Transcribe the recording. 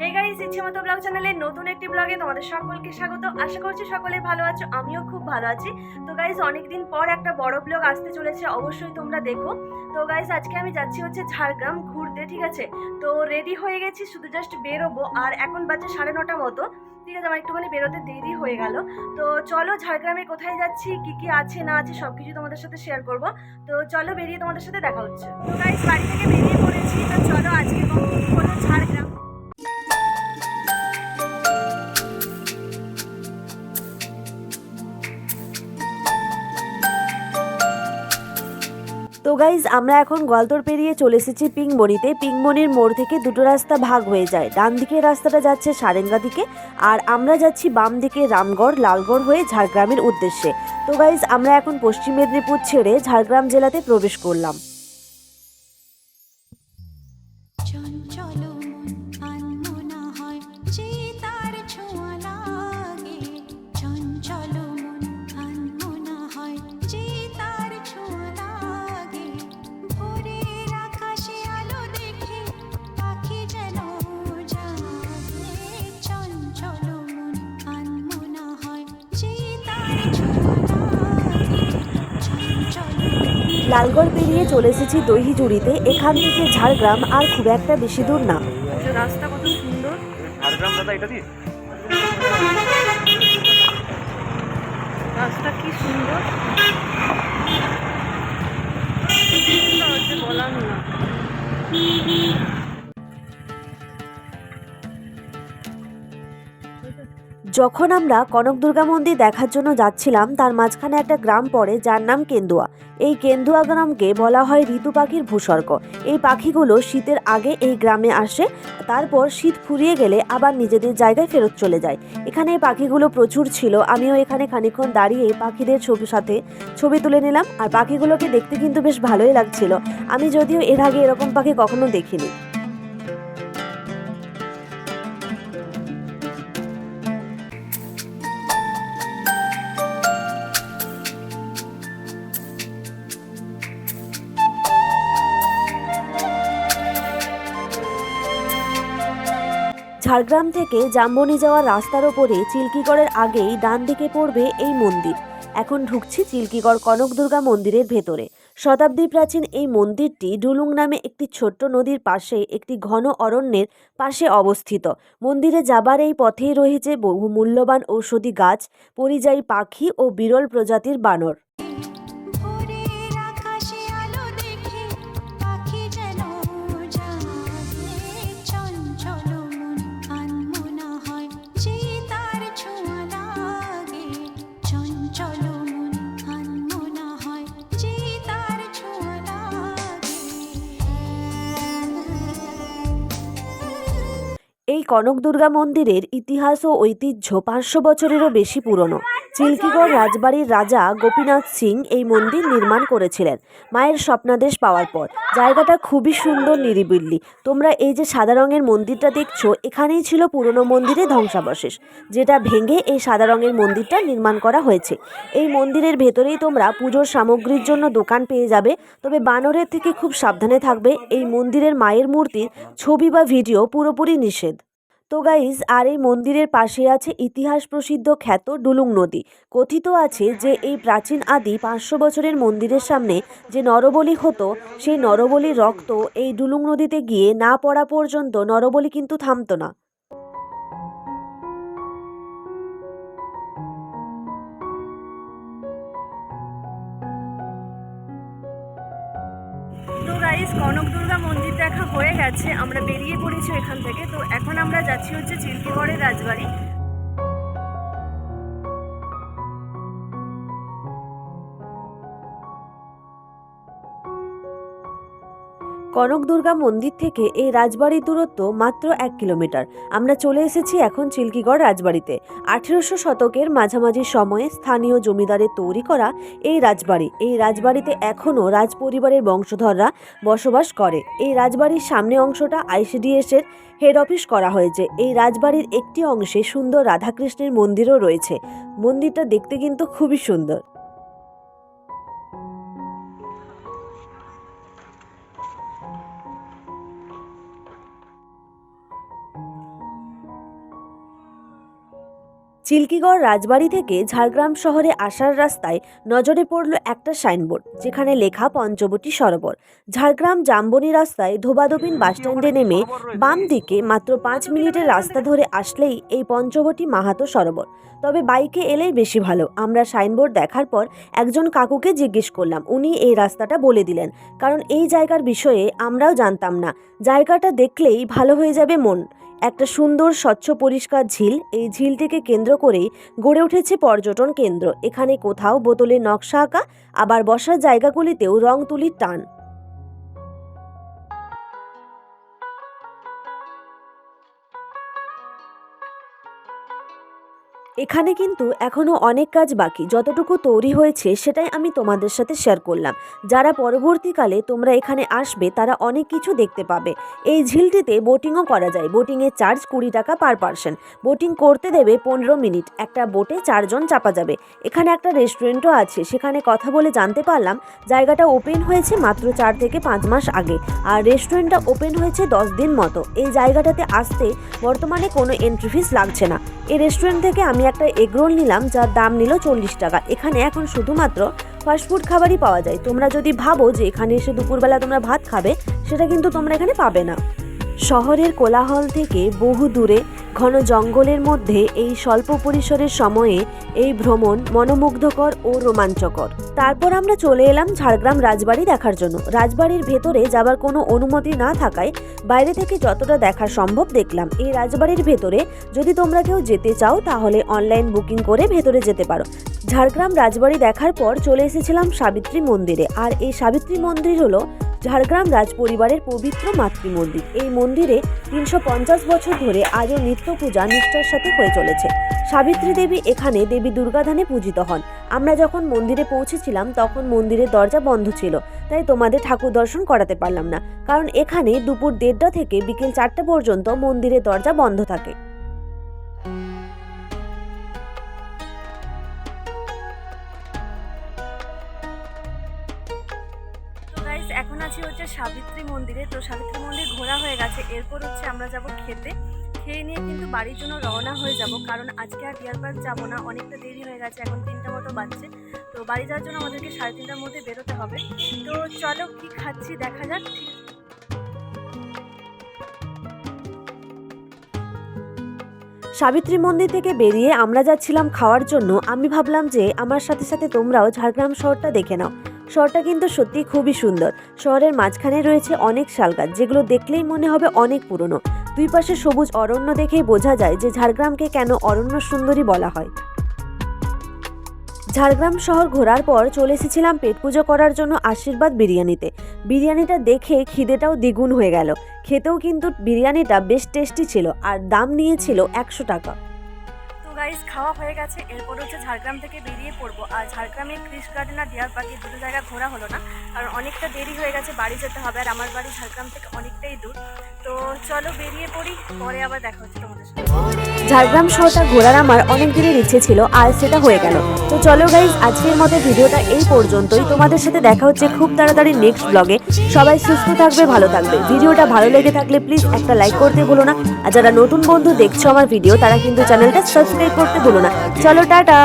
Hey guys ইচ্ছে মতো blog চ্যানেলের নতুন একটি ব্লগে তোমাদের সকলকে স্বাগত। আশা করছি সকলে ভালো আছো, আমিও খুব ভালো আছি। তো গাইস অনেকদিন পর একটা বড় ব্লগ আসতে চলেছে, অবশ্যই তোমরা দেখো। তো গাইস আজকে আমি যাচ্ছি হচ্ছে ঝাড়গ্রাম ঘুরতে, ঠিক আছে? তো রেডি হয়ে গেছি, শুধু জাস্ট বেরোবো। আর এখন বাজে সাড়ে নটা মতো, ঠিক আছে? আমার একটুখানি বেরোতে দেরি হয়ে গেল। তো চলো ঝাড়গ্রামে কোথায় যাচ্ছি, কি কি আছে, না আছে সব কিছু তোমাদের সাথে শেয়ার করব। তো চলো বেরিয়ে তোমাদের সাথে দেখা হচ্ছে। তো গাইস বাড়ি থেকে বেরিয়ে পড়েছি। তো চলো আজকে হলো ঝাড়গ্রাম গাইজ আমরা এখন গলতর পেরিয়ে চলে এসেছি পিংমণিতে। পিংমণির মোড় থেকে দুটো রাস্তা ভাগ হয়ে যায়। ডান দিকের রাস্তাটা যাচ্ছে সারেঙ্গা দিকে, আর আমরা যাচ্ছি বাম দিকে রামগড়, লালগড় হয়ে ঝাড়গ্রামের উদ্দেশ্যে। তো গাইজ আমরা এখন পশ্চিম মেদিনীপুর ছেড়ে ঝাড়গ্রাম জেলাতে প্রবেশ করলাম। লালগড় পেরিয়ে চলে এসেছি দহিজুড়িতে এখান থেকে ঝাড়গ্রাম আর খুব একটা বেশি দূর না। রাস্তা কত সুন্দর। ঝাড়গ্রাম দাদা এটা দিয়ে? রাস্তা কি সুন্দর। বলার না। যখন আমরা কনক দুর্গা মন্দির দেখার জন্য যাচ্ছিলাম, তার মাঝখানে একটা গ্রাম পড়ে যার নাম কেন্দুয়া। এই কেন্দুয়া গ্রামকে বলা হয় ঋতু পাখির ভূস্বর্গ। এই পাখিগুলো শীতের আগে এই গ্রামে আসে, তারপর শীত ফুরিয়ে গেলে আবার নিজেদের জায়গায় ফেরত চলে যায়। এখানে এই পাখিগুলো প্রচুর ছিল, আমিও এখানে খানিকক্ষণ দাঁড়িয়ে পাখিদের ছবি সাথে ছবি তুলে নিলাম, আর পাখিগুলোকে দেখতে কিন্তু বেশ ভালোই লাগছিল। আমি যদিও এর আগে এরকম পাখি কখনো দেখিনি। ঝাড়গ্রাম থেকে জাম্বনি যাওয়ার রাস্তার ওপরে চিল্কিগড়ের আগেই ডান দিকে পড়বে এই মন্দির। এখন ঢুকছি চিল্কিগড় কনক দুর্গা মন্দিরের ভেতরে। শতাব্দী প্রাচীন এই মন্দিরটি ডুলুং নামে একটি ছোট্ট নদীর পাশে একটি ঘন অরণ্যের পাশে অবস্থিত। মন্দিরে যাবার এই পথেই রয়েছে বহু মূল্যবান ঔষধি গাছ, পরিযায়ী পাখি ও বিরল প্রজাতির বানর। কনক দুর্গা মন্দিরের ইতিহাস ও ঐতিহ্য পাঁচশো বছরেরও বেশি পুরনো। চিল্কিগড় রাজবাড়ির রাজা গোপীনাথ সিং এই মন্দির নির্মাণ করেছিলেন। মায়ের স্বপ্নাদেশ পাওয়ার পর। জায়গাটা খুবই সুন্দর নিরিবিল্লি তোমরা এই যে সাদা রঙের মন্দিরটা দেখছ, এখানেই ছিল পুরনো মন্দিরের ধ্বংসাবশেষ, যেটা ভেঙে এই সাদা রঙের মন্দিরটা নির্মাণ করা হয়েছে। এই মন্দিরের ভেতরেই তোমরা পুজোর সামগ্রীর জন্য দোকান পেয়ে যাবে, তবে বানরের থেকে খুব সাবধানে থাকবে। এই মন্দিরের মায়ের মূর্তির ছবি বা ভিডিও পুরোপুরি নিষেধ। তো গাইজ, আর এই মন্দিরের পাশে আছে ইতিহাস প্রসিদ্ধ খ্যাত ডুলুং নদী। কথিত আছে যে এই প্রাচীন আদি পাঁচশো বছরের মন্দিরের সামনে যে নরবলি হতো, সেই নরবলির রক্ত এই ডুলুং নদীতে গিয়ে না পড়া পর্যন্ত নরবলি কিন্তু থামতো না। গাইস কনক দুর্গা মন্দির দেখা হয়ে গেছে, আমরা বেরিয়ে পড়েছি এখান থেকে। তো এখন আমরা যাচ্ছি হচ্ছে চিল্কিগড়ের রাজবাড়ি। কনক দুর্গা মন্দির থেকে এই রাজবাড়ির দূরত্ব মাত্র এক কিলোমিটার। আমরা চলে এসেছি এখন চিল্কিগড় রাজবাড়িতে। আঠেরোশো শতকের মাঝামাঝি সময়ে স্থানীয় জমিদারের তৈরি করা এই রাজবাড়ি। এই রাজবাড়িতে এখনও রাজপরিবারের বংশধররা বসবাস করে। এই রাজবাড়ির সামনে অংশটা আইসিডিএসের হেড অফিস করা হয়েছে। এই রাজবাড়ির একটি অংশে সুন্দর রাধাকৃষ্ণের মন্দিরও রয়েছে। মন্দিরটা দেখতে কিন্তু খুবই সুন্দর। চিল্কিগড় রাজবাড়ি থেকে ঝাড়গ্রাম শহরে আসার রাস্তায় নজরে পড়ল একটা সাইনবোর্ড যেখানে লেখা পঞ্চবটি সরোবর। ঝাড়গ্রাম জাম্বনি রাস্তায় ধোবাদবিন বাসস্ট্যান্ডে নেমে বাম দিকে মাত্র পাঁচ মিনিটের রাস্তা ধরে আসলেই এই পঞ্চবটি মাহাতো সরোবর। তবে বাইকে এলেই বেশি ভালো। আমরা সাইনবোর্ড দেখার পর একজন কাকুকে জিজ্ঞেস করলাম উনি এই রাস্তাটা বলে দিলেন। কারণ এই জায়গার বিষয়ে আমরাও জানতাম না। জায়গাটা দেখলেই ভালো হয়ে যাবে মন। একটা সুন্দর, স্বচ্ছ, পরিষ্কার ঝিল এই ঝিলটিকে কেন্দ্র করেই গড়ে উঠেছে পর্যটন কেন্দ্র। এখানে কোথাও বোতলে নকশা আঁকা, আবার বসার জায়গাগুলিতেও রং তুলির টান। এখানে কিন্তু এখনও অনেক কাজ বাকি। যতটুকু তৈরি হয়েছে, সেটাই আমি তোমাদের সাথে শেয়ার করলাম। যারা পরবর্তীকালে তোমরা এখানে আসবে, তারা অনেক কিছু দেখতে পাবে। এই ঝিলটিতে বোটিংও করা যায়। বোটিংয়ের চার্জ কুড়ি টাকা পার পার্সন বোটিং করতে দেবে পনেরো মিনিট। একটা বোটে চারজন চাপা যাবে। এখানে একটা রেস্টুরেন্টও আছে। সেখানে কথা বলে জানতে পারলাম, জায়গাটা ওপেন হয়েছে মাত্র চার থেকে পাঁচ মাস আগে। আর রেস্টুরেন্টটা ওপেন হয়েছে দশ দিন মতো। এই জায়গাটাতে আসতে বর্তমানে কোনো এন্ট্রি ফিস লাগছে না। এই রেস্টুরেন্ট থেকে আমি একটা এগরোল নিলাম, যার দাম নিল চল্লিশ টাকা। এখানে এখন শুধুমাত্র ফাস্টফুড খাবারই পাওয়া যায়। তোমরা যদি ভাবো যে এখানে এসে দুপুরবেলা তোমরা ভাত খাবে, সেটা কিন্তু তোমরা এখানে পাবে না। শহরের কোলাহল থেকে বহু দূরে ঘন জঙ্গলের মধ্যে এই স্বল্প পরিসরের সময়ে এই ভ্রমণ মনোমুগ্ধকর ও রোমাঞ্চকর। তারপর আমরা চলে এলাম ঝাড়গ্রাম রাজবাড়ি দেখার জন্য। রাজবাড়ির ভেতরে যাবার কোনো অনুমতি না থাকায় বাইরে থেকে যতটা দেখা সম্ভব দেখলাম। এই রাজবাড়ির ভেতরে যদি তোমরা কেউ যেতে চাও, তাহলে অনলাইন বুকিং করে ভেতরে যেতে পারো। ঝাড়গ্রাম রাজবাড়ি দেখার পর চলে এসেছিলাম সাবিত্রী মন্দিরে। আর এই সাবিত্রী মন্দির হলো ঝাড়গ্রাম রাজ পরিবারের পবিত্র মাতৃ মন্দির এই মন্দিরে তিনশো পঞ্চাশ বছর ধরে আজও নিত্য পূজা নিষ্ঠার সাথে হয়ে চলেছে। সাবিত্রী দেবী এখানে দেবী দুর্গাধানে পূজিত হন। আমরা যখন মন্দিরে পৌঁছেছিলাম, তখন মন্দিরের দরজা বন্ধ ছিল। তাই তোমাদের ঠাকুর দর্শন করাতে পারলাম না। কারণ এখানে দুপুর দেড়টা থেকে বিকেল চারটা পর্যন্ত মন্দিরের দরজা বন্ধ থাকে। তো সাবিত্রী মন্দির ঘোরা হয়ে গেছে। এরপর হচ্ছে আমরা যাব খেতে। খেয়ে নিয়ে কিন্তু বাড়ির জন্য রওনা হয়ে যাব, কারণ আজকে আর ডিয়ার পার্ক যাব না। অনেকটা দেরি হয়ে গেছে, এখন তিনটা মতো বাজছে। তো বাড়ি যাওয়ার জন্য আমাদেরকে সাড়ে তিনটার মধ্যে বেরোতে হবে। তো চলো কি খাচ্ছি দেখা যাক। সাবিত্রী মন্দির থেকে বেরিয়ে আমরা যাচ্ছিলাম খাওয়ার জন্য। আমি ভাবলাম যে আমার সাথে সাথে তোমরাও ঝাড়গ্রাম শহরটা দেখে নাও। শহরটা কিন্তু সত্যি খুবই সুন্দর। শহরের মাঝখানে রয়েছে অনেক শালগাছ যেগুলো দেখলেই মনে হবে অনেক পুরনো। দুই পাশে সবুজ অরণ্য দেখেই বোঝা যায় যে ঝাড়গ্রামকে কেন অরণ্য সুন্দরী বলা হয়। ঝাড়গ্রাম শহর ঘোরার পর চলে এসেছিলাম পেট পুজো করার জন্য আশীর্বাদ বিরিয়ানিতে। বিরিয়ানিটা দেখে খিদেটাও দ্বিগুণ হয়ে গেল। খেতেও কিন্তু বিরিয়ানিটা বেশ টেস্টি ছিল আর দাম নিয়েছিল একশো টাকা। গাইস খাওয়া হয়ে গেছে। এরপর হচ্ছে ঝাড়গ্রাম থেকে বেরিয়ে পড়ব। আর ঝাড়গ্রামে ক্রিস গার্ডেন আর ডিয়ার পার্কে দুটো জায়গা ঘোরা হলো না। কারণ অনেকটা দেরি হয়ে গেছে বাড়ি যেতে হবে, আর আমার বাড়ি ঝাড়গ্রাম থেকে অনেকটাই দূর। তো চলো বেরিয়ে পড়ি, পরে আবার দেখা হচ্ছে তোমাদের সাথে। ঝাড়গ্রাম শহরটা ঘোরার আমার অনেক দিনের ইচ্ছে ছিল, আর সেটা হয়ে গেল। তো চলো গাইজ আজকের মতো ভিডিওটা এই পর্যন্তই। তোমাদের সাথে দেখা হচ্ছে খুব তাড়াতাড়ি নেক্সট ব্লগে সবাই সুস্থ থাকবে, ভালো থাকবে। ভিডিওটা ভালো লেগে থাকলে প্লিজ একটা লাইক করতে ভুলো না। আর যারা নতুন বন্ধু দেখছ আমার ভিডিও তারা কিন্তু চ্যানেলটা সাবস্ক্রাইব করতে ভুলো না। চলো টাটা।